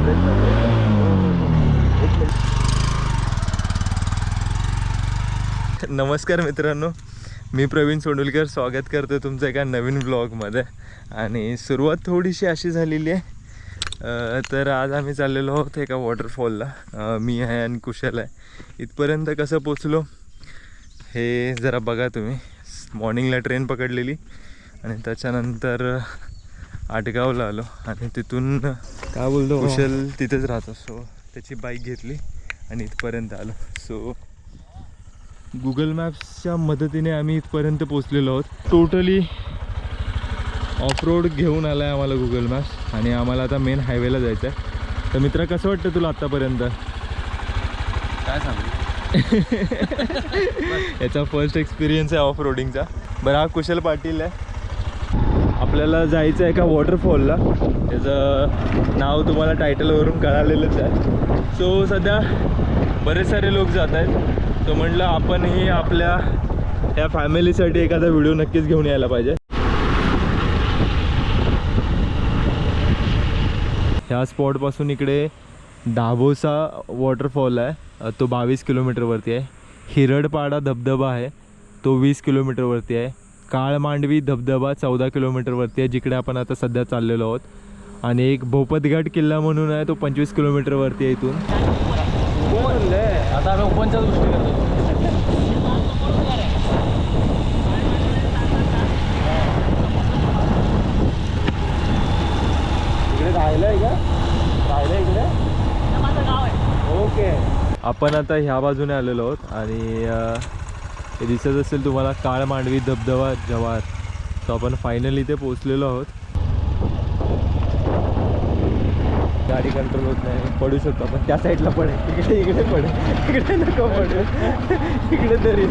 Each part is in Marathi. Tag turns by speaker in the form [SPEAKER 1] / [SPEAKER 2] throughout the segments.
[SPEAKER 1] नमस्कार मित्रांनो मी प्रवीण सोंडुलकर स्वागत करतो तुमचं एका नवीन ब्लॉगमध्ये आणि सुरुवात थोडीशी अशी झालेली आहे तर आज आम्ही चाललेलो आहोत एका वॉटरफॉलला मी आहे आणि कुशल आहे. इथपर्यंत कसं पोचलो हे जरा बघा तुम्ही. मॉर्निंगला ट्रेन पकडलेली आणि त्याच्यानंतर आटगावला आलो आणि तिथून
[SPEAKER 2] काय बोलतो
[SPEAKER 1] कुशल तिथेच राहतो सो त्याची बाईक घेतली आणि इथपर्यंत आलो. सो गुगल मॅप्सच्या मदतीने आम्ही इथपर्यंत पोचलेलो आहोत. टोटली ऑफ रोड घेऊन आला आहे आम्हाला गुगल मॅप्स आणि आम्हाला आता मेन हायवेला जायचं आहे तर मित्रा कसं वाटतं तुला आत्तापर्यंत
[SPEAKER 2] काय सांगू?
[SPEAKER 1] याचा फर्स्ट एक्सपिरियन्स आहे ऑफ रोडिंगचा बरं हा कुशल पाटील आहे. आपल्याला जायचं आहे एका वॉटरफॉलला त्याचं नाव तुम्हाला टायटलवरून कळालेलंच आहे. सो सध्या बरेच सारे लोक जात आहेत. सो म्हटलं आपणही आपल्या ह्या फॅमिलीसाठी एखादा व्हिडिओ नक्कीच घेऊन यायला पाहिजे. ह्या स्पॉटपासून इकडे दाभोसा वॉटरफॉल आहे. तो बावीस किलोमीटरवरती आहे. हिरडपाडा धबधबा आहे. तो वीस किलोमीटरवरती आहे. काळ मांडवी धबधबा चौदा किलोमीटरवरती आहे जिकडे आपण आता सध्या चाललेलो आहोत. आणि एक भोपतघाट किल्ला म्हणून आहे तो पंचवीस किलोमीटरवरती आहे इथून.
[SPEAKER 2] आता आम्ही ओपनच्या गोष्टी करतो.
[SPEAKER 1] इकडे राहिलं आहे का? राहिलं इकडे? ओके. आपण आता ह्या बाजूने आलेलो आहोत आणि हे दिसत असेल तुम्हाला काळ मांडवी धबधबा जवार तो आपण फायनली इथे पोचलेलो आहोत. गाडी कंट्रोल होत नाही. पडू शकतो आपण. त्या साईडला पडे इकडे इकडे पडे इकडे नको पडे. इकडे तरी.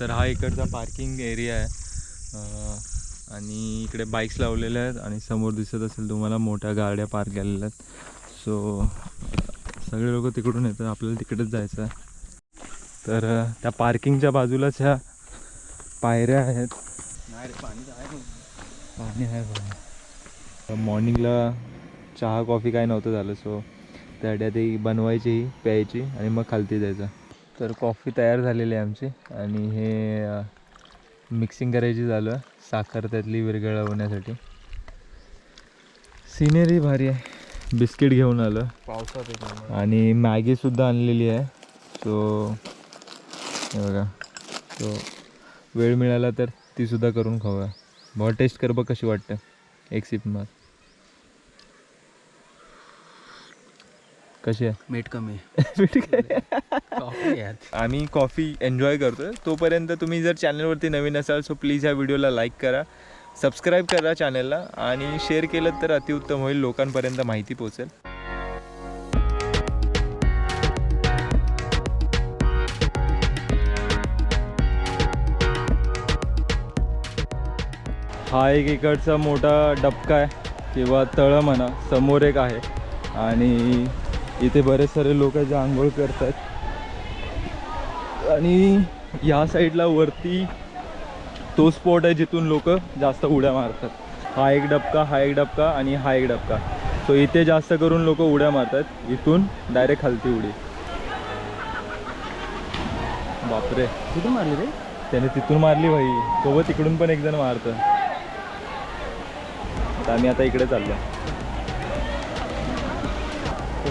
[SPEAKER 1] तर हा इकडचा पार्किंग एरिया आहे. आणि इकडे बाईक्स लावलेल्या आहेत. आणि समोर दिसत असेल तुम्हाला मोठ्या गाड्या पार्क केलेल्या आहेत. सो सगळे लोक तिकडून येतात. आपल्याला तिकडेच जायचं आहे. तर त्या पार्किंगच्या बाजूलाच ह्या पायऱ्या आहेत.
[SPEAKER 2] नाही रे पाणी आहे
[SPEAKER 1] पाणी आहे बघा मॉर्निंगला चहा कॉफी काय नव्हतं झालं सो त्यासाठी ती बनवायची प्यायची आणि मग खालती जायचं. तर कॉफी तयार झालेली आहे आमची आणि हे मिक्सिंग करायची झालं आहे साखर त्यातली विरघळवण्यासाठी सिनेरी भारी आहे. बिस्किट घेऊन आलं.
[SPEAKER 2] पावसात.
[SPEAKER 1] आणि मॅगीसुद्धा आणलेली आहे. सो हे बघा. सो वेळ मिळाला तर तीसुद्धा करून खाऊया. बहुत टेस्ट कर बघ कशी वाटते. एक सिप मार. कशी आहे?
[SPEAKER 2] मीठ कमी कॉफी आहे.
[SPEAKER 1] आम्ही कॉफी एन्जॉय करतोय. तोपर्यंत तुम्ही जर चॅनलवरती नवीन असाल सो प्लीज ह्या व्हिडिओला लाईक करा. सबस्क्राईब करा चॅनलला आणि शेअर केलं तर अतिउत्तम होईल. लोकांपर्यंत माहिती पोचेल हा एक इकडचा मोठा डबका आहे किंवा तळं म्हणा समोर एक आहे. आणि इथे बरेच सारे लोक जे आंघोळ करतात आणि या साईडला वरती तो स्पॉट आहे जिथून लोक जास्त उड्या मारतात. हा एक डबका हा एक डबका आणि हा एक डबका. सो इथे जास्त करून लोक उड्या मारतात. इथून डायरेक्ट खालती उडी. बापरे.
[SPEAKER 2] कुठून मारली रे?
[SPEAKER 1] त्याने तिथून मारली भाई. सोबत तिकडून पण एक जण मारतं. आता आम्ही आता इकडे चाललो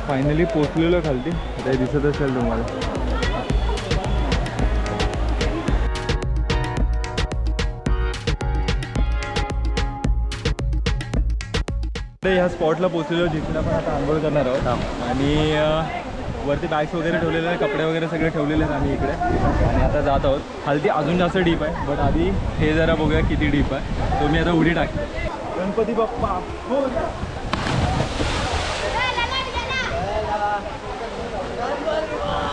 [SPEAKER 1] फायनली पोचलेलो खालती. आता दिसत असेल तुम्हाला. ह्या स्पॉटला पोचलेलो जिथे आपण आता आंघोळ करणार आहोत. आणि वरती बॅग्स वगैरे ठेवलेले आहेत कपडे वगैरे सगळे ठेवलेले आहेत आम्ही इकडे. आणि आता जात आहोत. खालती अजून जास्त डीप आहे बट आधी हे जरा बघूया किती डीप आहे. तो मी आता उडी टाकतो. गणपती बाप्पा.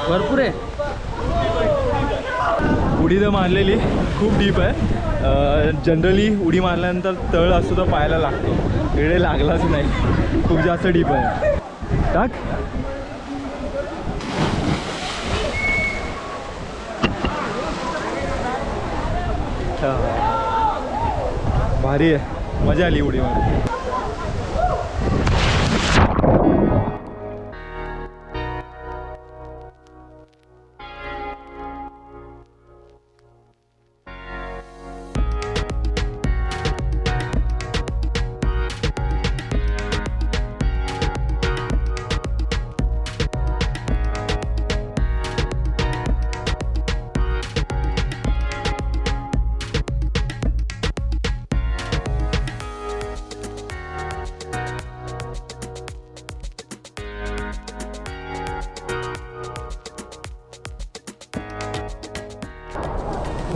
[SPEAKER 2] भरपूर आहे.
[SPEAKER 1] उडी तर मारलेली. खूप डीप आहे. जनरली उडी मारल्यानंतर तळ असतो तर पायाला लागतो. इकडे लागलाच नाही. खूप जास्त डीप आहे. टाक. भारी आहे. मजा आली उडी मारून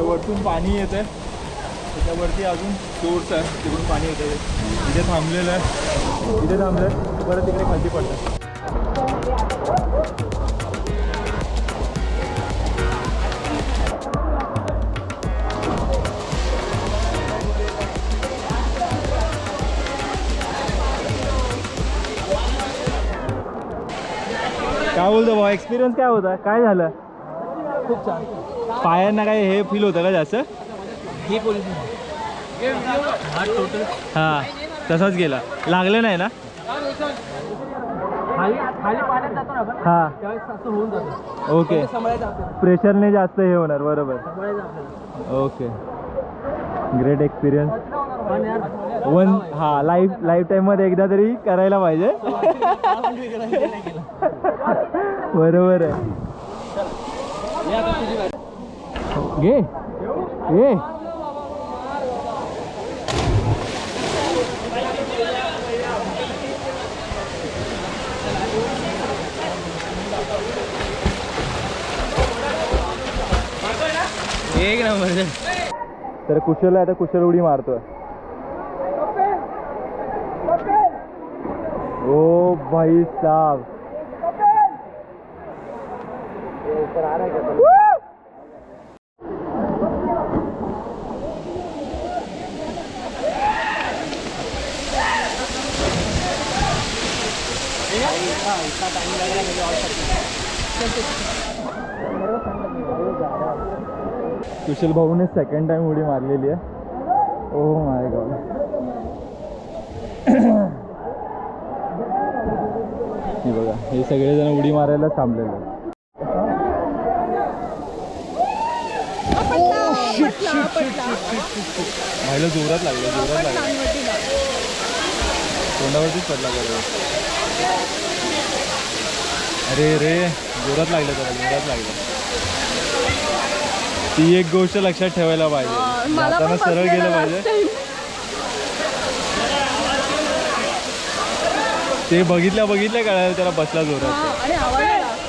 [SPEAKER 1] वरतून पाणी येतं त्याच्यावरती अजून सोर्स आहे तिकडून पाणी येतं इथे थांबलेलं आहे. इथे थांबलं आहे परत तिकडे खाली पडतं काय बोलतो भाऊ? एक्सपिरियन्स काय होता? काय झालं?
[SPEAKER 2] खूप छान.
[SPEAKER 1] पायांना काय हे फील होतं का जास्त?
[SPEAKER 2] ही
[SPEAKER 1] तसाच गेला. लागलं नाही ना? हां. ओके. प्रेशरने जास्त हे होणार बरोबर. ओके. ग्रेट एक्सपिरियन्स वन हा लाईफ लाईफ टाईममध्ये एकदा तरी करायला पाहिजे. बरोबर आहे.
[SPEAKER 2] हे.
[SPEAKER 1] घे घे
[SPEAKER 2] एक नंबर
[SPEAKER 1] तर कुशल आहे आता कुशल उडी मारतोय ओ भाई साहब। कुशल भाऊने सेकंड टाइम उडी मारलेली आहे. ओ माय गॉड हे बघा हे सगळेजण उडी मारायला थांबलेले जोरात लागलं जोरात लागलं. तोंडावरतीच पडला बरोबर अरे रे जोरात लागलं त्याला जोरात लागलं. ती एक गोष्ट लक्षात ठेवायला पाहिजे.
[SPEAKER 3] मला
[SPEAKER 1] जाताना सरळ गेलं पाहिजे. ते बघितल्या बघितल्या कळायला त्याला बसला जोरात.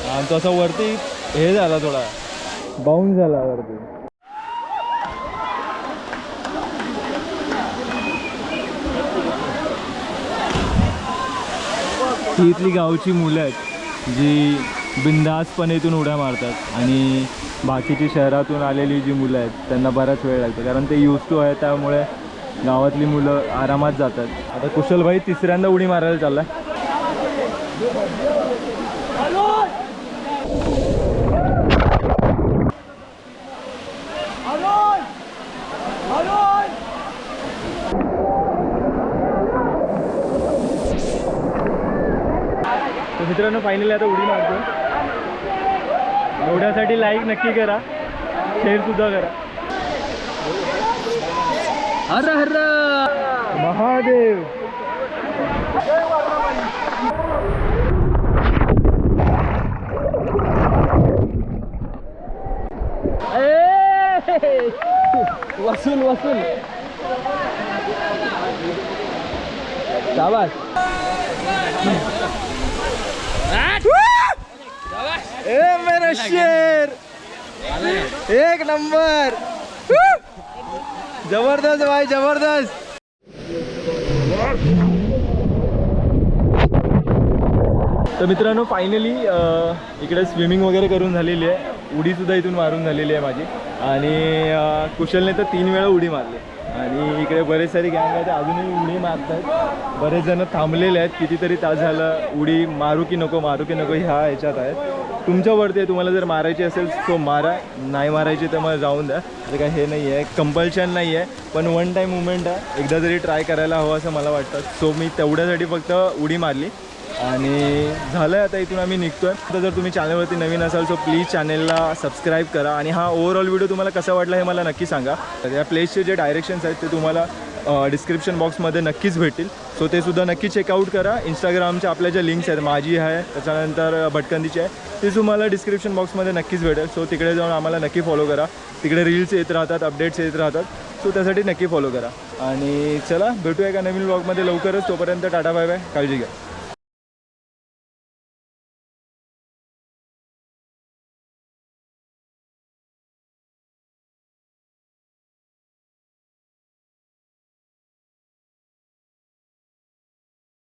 [SPEAKER 3] आणि
[SPEAKER 1] तो असा वरती हे झाला थोडा. बाउन्स झाला वरती. ही इथली गावची मुलं आहेत जी बिंदासपणे इथून उड्या मारतात आणि बाकीची शहरातून आलेली जी मुलं आहेत त्यांना बराच वेळ लागतो. कारण ते यूज टू आहे त्यामुळे गावातली मुलं आरामात जातात. आता कुशलभाई तिसऱ्यांदा उडी मारायला चाललाय. आहे मित्रांनो फायनली आता उडी मारतो एवढ्यासाठी लाईक नक्की करा. शेअर सुद्धा करा.
[SPEAKER 2] हर हर!
[SPEAKER 1] महादेव!
[SPEAKER 2] वसूल वसूल. शाबाश
[SPEAKER 1] ए मेरा शेर एक नंबर. जबरदस्त भाई जबरदस्त. तर मित्रांनो फायनली इकडे स्विमिंग वगैरे करून झालेली आहे. उडीसुद्धा इथून मारून झालेली आहे माझी. आणि कुशलने तर तीन वेळा उडी मारली. आणि इकडे बरेच सारी गँग आहेत अजूनही उडी मारत आहेत बरेच जण थांबलेले आहेत. कितीतरी तास झालं उडी मारू की नको मारू की नको ह्या ह्याच्यात आहेत. तुमच्यावरती आहे. तुम्हाला जर मारायची असेल तो मारा. नाही मारायची तर मला जाऊन द्या. असं काय हे नाही आहे कंपल्शन नाही आहे पण वन टाईम मुवमेंट आहे. एकदा जरी ट्राय करायला हवं असं मला वाटतं. सो मी तेवढ्यासाठी फक्त उडी मारली. आणि झालं आहे आता इथून आम्ही निघतो आहे तर जर तुम्ही चॅनलवरती नवीन असाल सो प्लीज चॅनलला सबस्क्राईब करा. आणि हा ओव्हरऑल व्हिडिओ तुम्हाला कसा वाटला हे मला नक्की सांगा. तर या प्लेसचे जे डायरेक्शन्स आहेत ते तुम्हाला डिस्क्रिप्शन बॉक्समध्ये नक्कीच भेटतील. सो ते सुद्धा नक्की चेकआउट करा. इंस्टाग्रामच्या आपल्या ज्या लिंक्स आहेत माझी आहे त्याच्यानंतर भटकंदीची आहे ती तुम्हाला डिस्क्रिप्शन बॉक्समध्ये नक्कीच भेटेल. सो तिकडे जाऊन आम्हाला नक्की फॉलो करा. तिकडे रील्स येत राहतात अपडेट्स येत राहतात. सो त्यासाठी नक्की फॉलो करा. आणि चला भेटूया एका नवीन ब्लॉगमध्ये लवकरच. तोपर्यंत टाटा बाय बाय. काळजी घ्या.